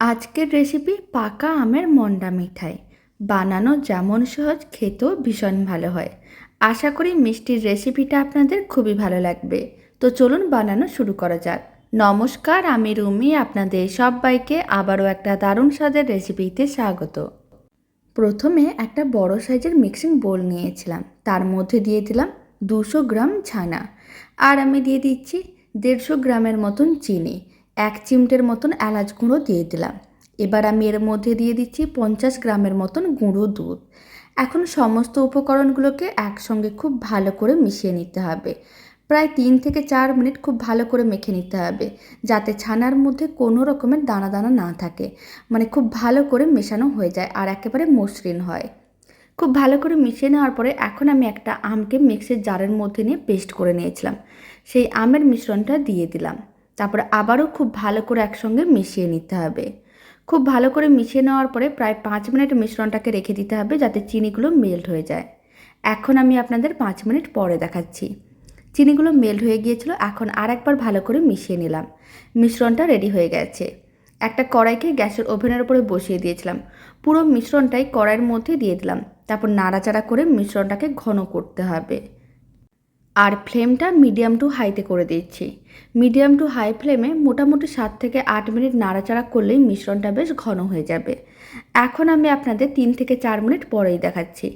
আজকের রেসিপি পাকা আমের মন্ডা মিঠাই। বানানো যেমন সহজ, খেতেও ভীষণ ভালো হয়। আশা করি মিষ্টির রেসিপিটা আপনাদের খুবই ভালো লাগবে। তো চলুন বানানো শুরু করা যাক। নমস্কার, আমি রুমি, আপনাদের সবাইকে আবারও একটা দারুণ স্বাদের রেসিপিতে স্বাগত। প্রথমে একটা বড় সাইজের মিক্সিং বোল নিয়েছিলাম। তার মধ্যে দিয়ে দিলাম দুশো গ্রাম ছানা। আর আমি দিয়ে দিচ্ছি দেড়শো গ্রামের মতন চিনি। এক চিমটের মতন এলাচ গুঁড়ো দিয়ে দিলাম। এবার আমি এর মধ্যে দিয়ে দিচ্ছি পঞ্চাশ গ্রামের মতন গুঁড়ো দুধ। এখন সমস্ত উপকরণগুলোকে একসঙ্গে খুব ভালো করে মিশিয়ে নিতে হবে। প্রায় তিন থেকে চার মিনিট খুব ভালো করে মেখে নিতে হবে, যাতে ছানার মধ্যে কোনো রকমের দানা দানা না থাকে। মানে খুব ভালো করে মেশানো হয়ে যায় আর একেবারে মসৃণ হয়। খুব ভালো করে মিশিয়ে নেওয়ার পরে এখন আমি একটা আমকে মিক্সের জারের মধ্যে নিয়ে পেস্ট করে নিয়েছিলাম। সেই আমের মিশ্রণটা দিয়ে দিলাম। তারপরে আবারও খুব ভালো করে একসঙ্গে মিশিয়ে নিতে হবে। খুব ভালো করে মিশিয়ে নেওয়ার পরে প্রায় পাঁচ মিনিট মিশ্রণটাকে রেখে দিতে হবে যাতে চিনিগুলো মেল্ট হয়ে যায়। এখন আমি আপনাদের পাঁচ মিনিট পরে দেখাচ্ছি। চিনিগুলো মেল্ট হয়ে গিয়েছিল, এখন আর একবার ভালো করে মিশিয়ে নিলাম। মিশ্রণটা রেডি হয়ে গেছে। একটা কড়াইকে গ্যাসের ওভেনের উপরে বসিয়ে দিয়েছিলাম। পুরো মিশ্রণটাই কড়াইয়ের মধ্যে দিয়ে দিলাম। তারপর নাড়াচাড়া করে মিশ্রণটাকে ঘন করতে হবে। আর ফ্লেমটা মিডিয়াম টু হাইতে করে দিচ্ছি। মিডিয়াম টু হাই ফ্লেমে মোটামুটি সাত থেকে আট মিনিট নাড়াচাড়া করলেই মিশ্রণটা বেশ ঘন হয়ে যাবে। এখন আমি আপনাদের তিন থেকে চার মিনিট পরেই দেখাচ্ছি।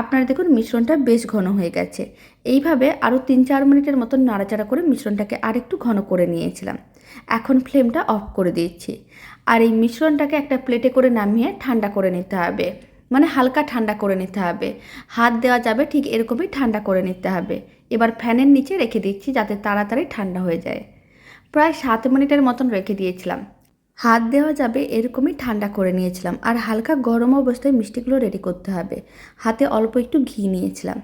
আপনারা দেখুন মিশ্রণটা বেশ ঘন হয়ে গেছে। এইভাবে আরও তিন চার মিনিটের মতন নাড়াচাড়া করে মিশ্রণটাকে আরেকটু ঘন করে নিয়েছিলাম। এখন ফ্লেমটা অফ করে দিচ্ছি। আর এই মিশ্রণটাকে একটা প্লেটে করে নামিয়ে ঠান্ডা করে নিতে হবে। মানে হালকা ঠান্ডা করে নিতে হবে। হাত দেওয়া যাবে ঠিক এরকমই ঠান্ডা করে নিতে হবে। এবার ফ্যানের নিচে রেখে দিচ্ছি যাতে তাড়াতাড়ি ঠান্ডা হয়ে যায়। প্রায় সাত মিনিটের মতন রেখে দিয়েছিলাম। হাত দেওয়া যাবে এরকমই ঠান্ডা করে নিয়েছিলাম আর হালকা গরম অবস্থায় মিষ্টিগুলো রেডি করতে হবে। হাতে অল্প একটু ঘি নিয়েছিলাম।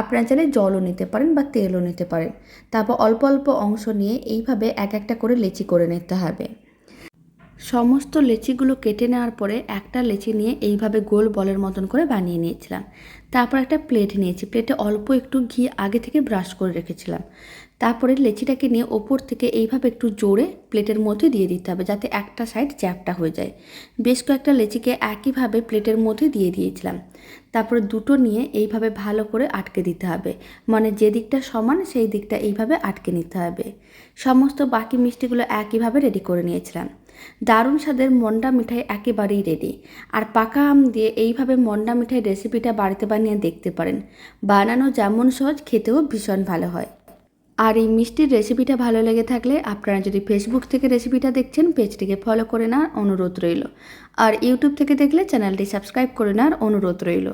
আপনারা চাইলে জলও নিতে পারেন বা তেলও নিতে পারেন। তারপর অল্প অল্প অংশ নিয়ে এইভাবে এক একটা করে লেচি করে নিতে হবে। সমস্ত লেচিগুলো কেটে নেওয়ার পরে একটা লেচি নিয়ে এইভাবে গোল বলের মতন করে বানিয়ে নিয়েছিলাম। তারপর একটা প্লেট নিয়েছি। প্লেটে অল্প একটু ঘি আগে থেকে ব্রাশ করে রেখেছিলাম। তারপরে লেচিটাকে নিয়ে ওপর থেকে এইভাবে একটু জোরে প্লেটের মধ্যে দিয়ে দিতে হবে যাতে একটা সাইড চ্যাপটা হয়ে যায়। বেশ কয়েকটা লেচিকে একইভাবে প্লেটের মধ্যে দিয়ে দিয়েছিলাম। তারপরে দুটো নিয়ে এইভাবে ভালো করে আটকে দিতে হবে। মানে যে দিকটা সমান সেই দিকটা এইভাবে আটকে নিতে হবে। সমস্ত বাকি মিষ্টিগুলো একইভাবে রেডি করে নিয়েছিলাম। দারুণ স্বাদের মন্ডা মিঠাই একেবারেই রেডি আর পাকা আম দিয়ে এইভাবে মন্ডা মিঠাই রেসিপিটা বাড়িতে বানিয়ে দেখতে পারেন। বানানো যেমন সহজ, খেতেও ভীষণ ভালো হয়। আর এই মিষ্টির রেসিপিটা ভালো লেগে থাকলে আপনারা যদি ফেসবুক থেকে রেসিপিটা দেখছেন, পেজটিকে ফলো করে নেওয়ার অনুরোধ রইল। আর ইউটিউব থেকে দেখলে চ্যানেলটি সাবস্ক্রাইব করে নেওয়ার অনুরোধ রইল।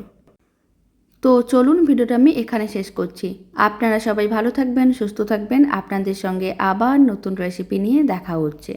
তো চলুন ভিডিওটা আমি এখানে শেষ করছি। আপনারা সবাই ভালো থাকবেন, সুস্থ থাকবেন। আপনাদের সঙ্গে আবার নতুন রেসিপি নিয়ে দেখা হচ্ছে।